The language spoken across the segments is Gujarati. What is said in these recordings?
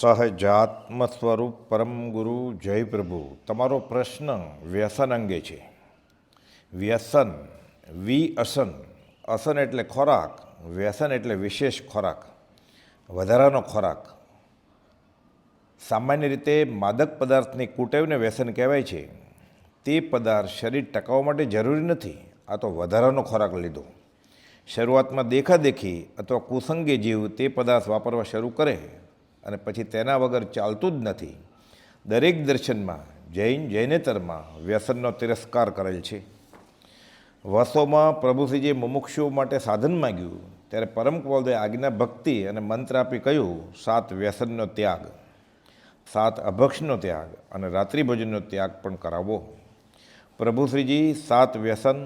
સહજાત્મ સ્વરૂપ પરમ ગુરુ જય પ્રભુ. તમારો પ્રશ્ન વ્યસન અંગે છે. વ્યસન, વી અસન. અસન એટલે ખોરાક, વ્યસન એટલે વિશેષ ખોરાક, વધારાનો ખોરાક. સામાન્ય રીતે માદક પદાર્થની કુટેવને વ્યસન કહેવાય છે. તે પદાર્થ શરીર ટકાવવા માટે જરૂરી નથી, આ તો વધારાનો ખોરાક લીધો. શરૂઆતમાં દેખાદેખી અથવા કુસંગી જીવ તે પદાર્થ વાપરવા શરૂ કરે. અને પછી તેના વગર ચાલતું જ નથી. દરેક દર્શનમાં જૈન જૈનેતરમાં વ્યસનનો તિરસ્કાર કરેલ છે. વસોમાં પ્રભુશ્રીજીએ મુમુક્ષુઓ માટે સાધન માગ્યું, ત્યારે પરમ કવોદે આજ્ઞા ભક્તિ અને મંત્ર આપી કહ્યું, સાત વ્યસનનો ત્યાગ, સાત અભક્ષનો ત્યાગ અને રાત્રિભોજનનો ત્યાગ પણ કરાવવો પ્રભુશ્રીજી સાત વ્યસન,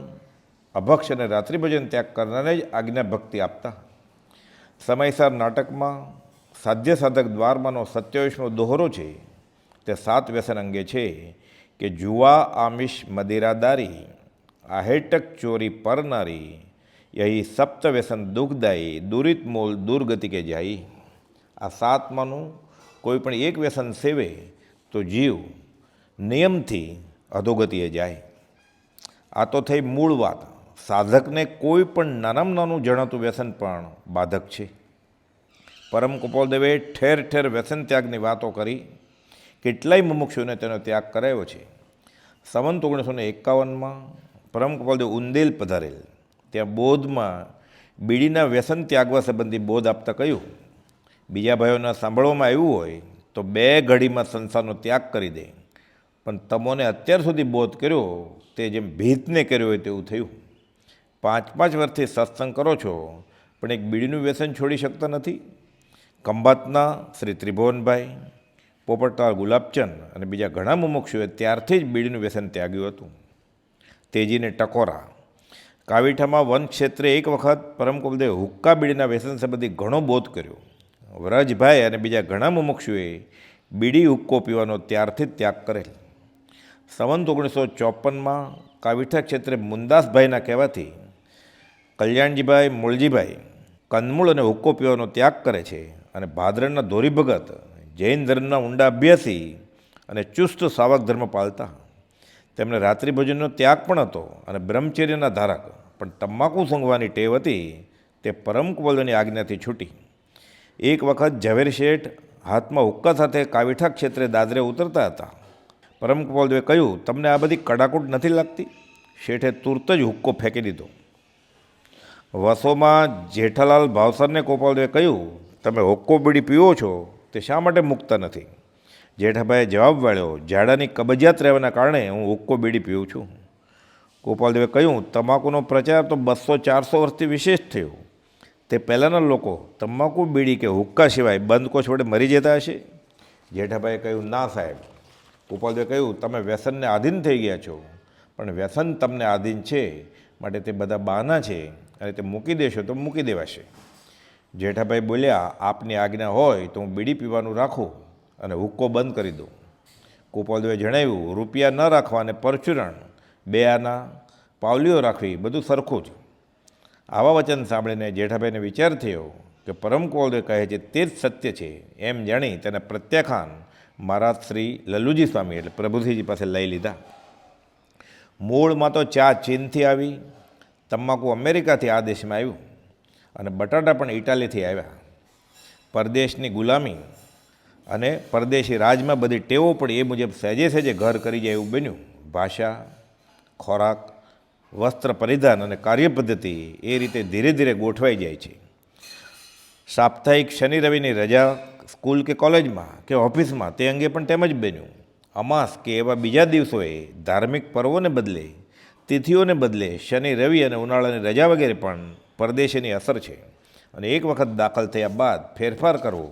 અભક્ષ અને રાત્રિભોજન ત્યાગ કરનારને જ આજ્ઞા ભક્તિ આપતા. સમયસર નાટકમાં સાધ્ય સાધક દ્વારમાંનો સત્યાવીસમો દોહરો છે, તે સાત વ્યસન અંગે છે કે જુવા આમિષ મદિરાદારી આહેટક ચોરી પરનારી, યહી સપ્ત વ્યસન દુઃખદાયી દુરિત મૂલ દુર્ગતિ કે જાય આ સાતમાંનું કોઈ પણ એક વ્યસન સેવે તો જીવ નિયમથી અધોગતિએ જાય. આ તો થઈ મૂળ વાત. સાધકને કોઈ પણ નાનામાં નાનું જણાતું વ્યસન પણ બાધક છે. પરમ કુપોલદેવે ઠેર ઠેર વ્યસન ત્યાગની વાતો કરી. કેટલાય મુમુક્ષુને તેનો ત્યાગ કરાયો છે. સંવંત ઓગણીસો ને એકાવનમાં પરમ કુપોલદેવ ઉંદેલ પધારેલ. ત્યાં બોધમાં બીડીના વ્યસન ત્યાગવા સંબંધી બોધ આપતા કહ્યું, બીજા ભાઈઓના સાંભળવામાં આવ્યું હોય તો બે ઘડીમાં સંસારનો ત્યાગ કરી દે. પણ તમોને અત્યાર સુધી બોધ કર્યો, તે જેમ ભીતને કર્યો હોય તેવું થયું. પાંચ પાંચ વર્ષથી સત્સંગ કરો છો, પણ એક બીડીનું વ્યસન છોડી શકતા નથી. ખંભાતના શ્રી ત્રિભુવનભાઈ, પોપટલાલ ગુલાબચંદ અને બીજા ઘણા મુમુક્ષુએ ત્યારથી જ બીડીનું વ્યસન ત્યાગ્યું હતું. તેજીને ટકોરા. કાવીઠામાં વન ક્ષેત્રે એક વખત પરમ કુલદેવ હુક્કા બીડીના વ્યસન સંબંધી ઘણો બોધ કર્યો. વ્રજભાઈ અને બીજા ઘણા મુમુક્ષુએ બીડી હુક્કો પીવાનો ત્યારથી જ ત્યાગ કરેલ. સંવંત ઓગણીસો ચોપનમાં કાવીઠા ક્ષેત્રે મુંદાસભાઈના કહેવાથી કલ્યાણજીભાઈ, મૂળજીભાઈ કંદમૂળ અને હુક્કો પીવાનો ત્યાગ કરે છે. અને ભાદરણના ધોરી ભગત જૈન ધર્મના ઊંડા અભ્યાસી અને ચુસ્ત સાવક ધર્મ પાળતા. તેમને રાત્રિભોજનનો ત્યાગ પણ હતો અને બ્રહ્મચર્યના ધારક, પણ તમાકુ સૂંઘવાની ટેવ હતી, તે પરમ કુવલની આજ્ઞાથી છૂટી. એક વખત ઝવેર શેઠ હાથમાં હુક્કા સાથે કાવીઠા ક્ષેત્રે દાદરે ઉતરતા હતા. પરમ કુવલદેવે કહ્યું, તમને આ બધી કડાકૂટ નથી લાગતી? શેઠે તુરત જ હુક્કો ફેંકી દીધો. વસોમાં જેઠાલાલ ભાવસરને ગોપાલદેવે કહ્યું તમે હોક્કો બીડી પીવો છો તે શા માટે મૂકતા નથી? જેઠાભાઈએ જવાબ વાળ્યો ઝાડાની કબજિયાત રહેવાના કારણે હું હુક્કો બીડી પીઉં છું. ગોપાલદેવે કહ્યું, તમાકુનો પ્રચાર તો બસો ચારસો વર્ષથી વિશેષ થયો. તે પહેલાંના લોકો તમાકુ બીડી કે હુક્કા સિવાય બંધ કોશ વડે મરી જતા હશે? જેઠાભાઈએ કહ્યું, ના સાહેબ. ગોપાલદેવે કહ્યું, તમે વ્યસનને આધીન થઈ ગયા છો, પણ વ્યસન તમને આધીન છે, માટે તે બધા બહાના છે, અને તે મૂકી દેશો તો મૂકી દેવાશે. જેઠાભાઈ બોલ્યા, આપની આજ્ઞા હોય તો હું બીડી પીવાનું રાખું અને હુક્કો બંધ કરી દઉં. ગોપાલદેવે જણાવ્યું, રૂપિયા ન રાખવા અને પરચુરણ, બે આના, પાવલીઓ રાખવી, બધું સરખું જ. આવા વચન સાંભળીને જેઠાભાઈને વિચાર થયો કે પરમ કુવલદેવ કહે છે, તે જ સત્ય છે. એમ જાણી તેને પ્રત્યાખાન મહારાજ શ્રી લલ્લુજી સ્વામી એટલે પ્રભુજીજી પાસે લઈ લીધા. મૂળમાં તો ચા ચીનથી આવી તમાકુ અમેરિકાથી આ દેશમાં આવ્યું. અને બટાટા પણ ઇટાલીથી આવ્યા. પરદેશની ગુલામી અને પરદેશી રાજમાં બધી ટેવો પડી, એ મુજબ સહેજે સહેજે ઘર કરી જાય એવું બન્યું. ભાષા, ખોરાક, વસ્ત્ર પરિધાન અને કાર્યપદ્ધતિ એ રીતે ધીરે ધીરે ગોઠવાઈ જાય છે. સાપ્તાહિક શનિ રવિની રજા સ્કૂલ કે કોલેજમાં કે ઓફિસમાં તે અંગે પણ તેમ જ બન્યું. અમાસ કે એવા બીજા દિવસોએ ધાર્મિક પર્વોને બદલે, તિથિઓને બદલે શનિ રવિ અને ઉનાળાની રજા વગેરે પણ પરદેશીની અસર છે. અને એક વખત દાખલ થયા બાદ ફેરફાર કરવો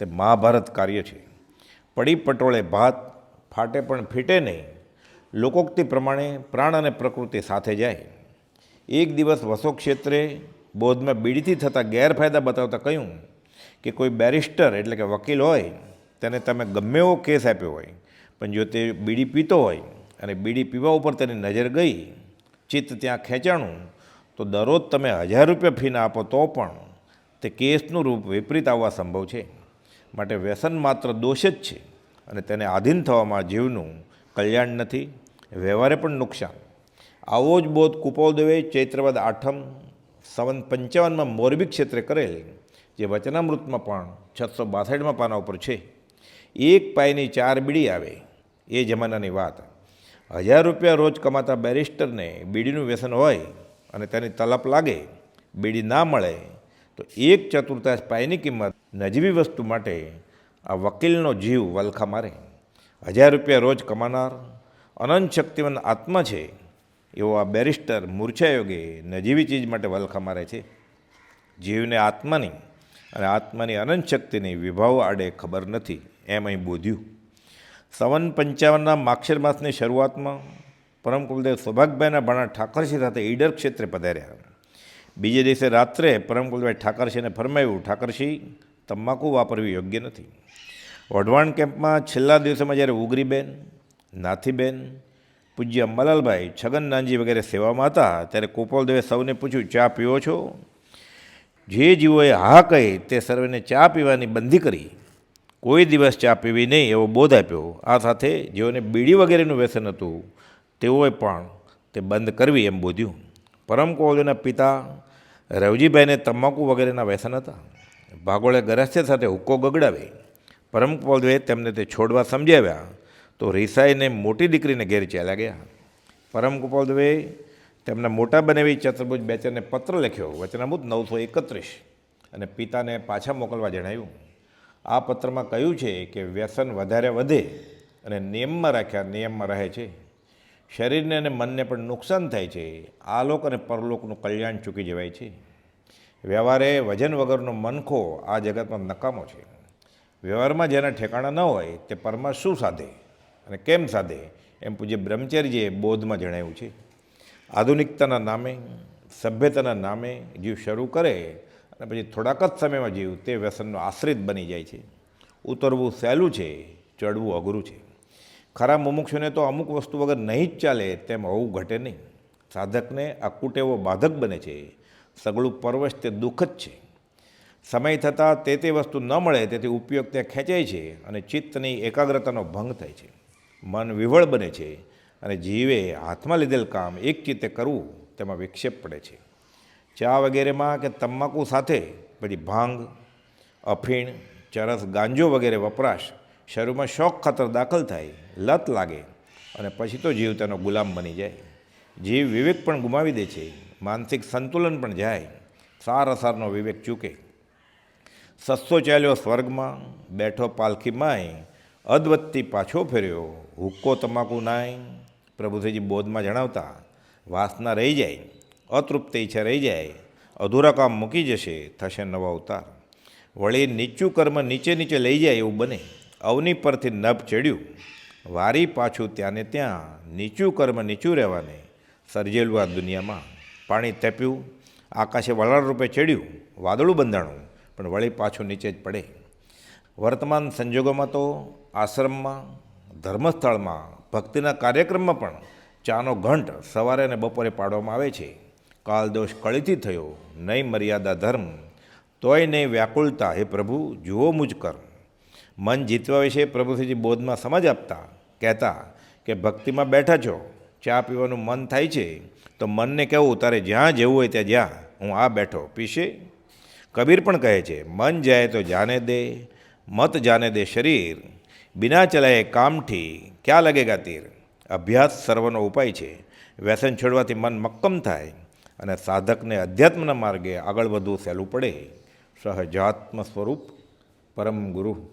તે મહાભારત કાર્ય છે. પડી પટોળે ભાત, ફાટે પણ ફીટે નહીં. લોકોક્તિ પ્રમાણે પ્રાણ અને પ્રકૃતિ સાથે જાય. એક દિવસ વસો ક્ષેત્રે બોધમાં બીડીથી થતા ગેરફાયદા બતાવતા કહ્યું કે કોઈ બેરિસ્ટર એટલે કે વકીલ હોય, તેને તમે ગમે એવો કેસ આપ્યો હોય, પણ જો તે બીડી પીતો હોય અને બીડી પીવા ઉપર તેની નજર ગઈ, ચિત્ત ત્યાં ખેંચાણું તો દરરોજ તમે હજાર રૂપિયા ફીના આપો તો પણ તે કેસનું રૂપ વિપરીત આવવા સંભવ છે. માટે વ્યસન માત્ર દોષ જ છે અને તેને આધીન થવામાં જીવનું કલ્યાણ નથી, વ્યવહારે પણ નુકસાન. આવો જ બોધ કુપોલદેવે ચૈત્રવાદ આઠમ સવન પંચાવનમાં મોરબી ક્ષેત્રે કરેલ, જે વચનામૃતમાં પણ છસો બાસઠમાં પાના ઉપર છે. એક પાયની ચાર બીડી આવે, એ જમાનાની વાત. હજાર રૂપિયા રોજ કમાતા બેરિસ્ટરને બીડીનું વ્યસન હોય અને તેની તલપ લાગે, બીડી ના મળે, તો એક ચતુર્થાંશ પાયની કિંમત નજીવી વસ્તુ માટે આ વકીલનો જીવ વલખા મારે. હજાર રૂપિયા રોજ કમાનાર, અનંત શક્તિવંત આત્મા છે, એવો આ બેરિસ્ટર મૂર્છાયોગે નજીવી ચીજ માટે વલખા મારે છે. જીવને આત્માની અને આત્માની અનંત શક્તિની વિભાવ આડે ખબર નથી, એમ અહીં બોધ્યું. સવન પંચાવનના માક્ષર માસની શરૂઆતમાં પરમ કુલદેવ સૌભાગભાઈના ભાણા ઠાકરસિંહ સાથે ઈડર ક્ષેત્રે પધાર્યા. બીજે દિવસે રાત્રે પરમ કુલભાઈ ઠાકરસિંહને ફરમાવ્યું, ઠાકરસિંહ, તમાકુ વાપરવી યોગ્ય નથી. વઢવાણ કેમ્પમાં છેલ્લા દિવસોમાં જ્યારે ઉગરીબેન, નાથીબેન, પૂજ્ય અંબાલાલભાઈ છગન નાનજી વગેરે સેવામાં હતા, ત્યારે કોપોલદેવે સૌને પૂછ્યું, ચા પીવો છો? જે જીવોએ હા કહી તે સર્વેને ચા પીવાની બંધી કરી. કોઈ દિવસ ચા પીવી નહીં એવો બોધ આપ્યો. આ સાથે જેઓને બીડી વગેરેનું વ્યસન હતું તેઓએ પણ તે બંધ કરવી એમ બોધ્યું. પરમ કોહલીના પિતા રવજીભાઈને તમાકુ વગેરેના વ્યસન હતા. ભાગોળે ગરસ્ય સાથે હુક્કો ગગડાવી. પરમ કોહલીએ તેમને તે છોડવા સમજાવ્યા તો રીસાઈને મોટી દીકરીને ઘેર ચાલ્યા ગયા. પરમ ગોપાલદેવે તેમના મોટા બનેવી ચતુર્ભુજ બેચરને પત્ર લખ્યો, વચનામૂત નવસો એકત્રીસ, અને પિતાને પાછા મોકલવા જણાવ્યું. આ પત્રમાં કહ્યું છે કે વ્યસન વધારે વધે અને નિયમમાં રાખ્યા, નિયમમાં રહે છે. શરીરને અને મનને પણ નુકસાન થાય છે. આલોક અને પરલોકનું કલ્યાણ ચૂકી જવાય છે. વ્યવહારે વજન વગરનો મનખો આ જગતમાં નકામો છે. વ્યવહારમાં જેના ઠેકાણા ન હોય તે પરમાં શું સાધે અને કેમ સાધે એમ પૂજ્ય બ્રહ્મચર્યજીએ બોધમાં જણાવ્યું છે. આધુનિકતાના નામે, સભ્યતાના નામે જીવ શરૂ કરે અને પછી થોડાક જ સમયમાં જીવ તે વ્યસનનો આશ્રિત બની જાય છે. ઉતરવું સહેલું છે, ચડવું અઘરું છે. ખરા મુમુક્ષુને તો અમુક વસ્તુ વગર નહીં જ ચાલે, તેમ હોવું ઘટે નહીં. સાધકને અકૂટ એવો બાધક બને છે. સગળું પરવશ તે દુઃખ જ છે. સમય થતાં તે તે વસ્તુ ન મળે, તેથી ઉપયોગ ત્યાં ખેંચાય છે અને ચિત્તની એકાગ્રતાનો ભંગ થાય છે. મન વિવળ બને છે અને જીવે હાથમાં લીધેલ કામ એક ચિત્તે કરવું તેમાં વિક્ષેપ પડે છે. ચા વગેરેમાં કે તમાકુ સાથે પછી ભાંગ, અફીણ, ચરસ, ગાંજો વગેરે વપરાશ શરૂમાં શોખ ખાતર દાખલ થાય, લત લાગે અને પછી તો જીવ તેનો ગુલામ બની જાય. જીવ વિવેક પણ ગુમાવી દે છે, માનસિક સંતુલન પણ જાય, સાર અસારનો વિવેક ચૂકે. સસ્સો ચાલ્યો સ્વર્ગમાં, બેઠો પાલખી માય, અદવત્તી પાછો ફેર્યો, હુક્કો તમાકુ નાય. પ્રભુજીજી બોધમાં જણાવતા, વાસના રહી જાય, અતૃપ્ત ઈચ્છા રહી જાય, અધૂરા કામ મૂકી જશે, થશે નવા અવતાર. વળી નીચું કર્મ નીચે નીચે લઈ જાય એવું બને. અવની પરથી નભ ચડ્યું. વારી પાછું ત્યાંને ત્યાં નીચું કર્મ નીચું રહેવાને સર્જેલું આ દુનિયામાં. પાણી તેપ્યું, આકાશે વળાળ રૂપે ચડ્યું, વાદળું બંધાણું, પણ વળી પાછું નીચે જ પડે. વર્તમાન સંજોગોમાં તો આશ્રમમાં, ધર્મસ્થળમાં, ભક્તિના કાર્યક્રમમાં પણ ચાનો ઘંટ સવારે અને બપોરે પાડવામાં આવે છે. કાલદોષ કળીથી થયો નહીં મર્યાદા ધર્મ, તોય નહીં વ્યાકુળતા. હે પ્રભુ, જુઓ મુજ કર મન જીતવા વિશે પ્રભુશ્રીજી બોધમાં સમજ આપતા, કહેતા કે ભક્તિમાં બેઠા છો, ચા પીવાનું મન થાય છે, તો મનને કહેવું તારે જ્યાં જવું હોય ત્યાં જ્યાં હું આ બેઠો પીશે. કબીર પણ કહે છે, મન જાય તો જાને દે, મત જાને દે શરીર, બિના ચલાએ કામથી ક્યાં લગેગા તીર અભ્યાસ સર્વનો ઉપાય છે, વ્યસન છોડવાથી મન મક્કમ થાય અને સાધકને અધ્યાત્મના માર્ગે આગળ વધવું સહેલું પડે. સહજાત્મ સ્વરૂપ પરમ ગુરુ.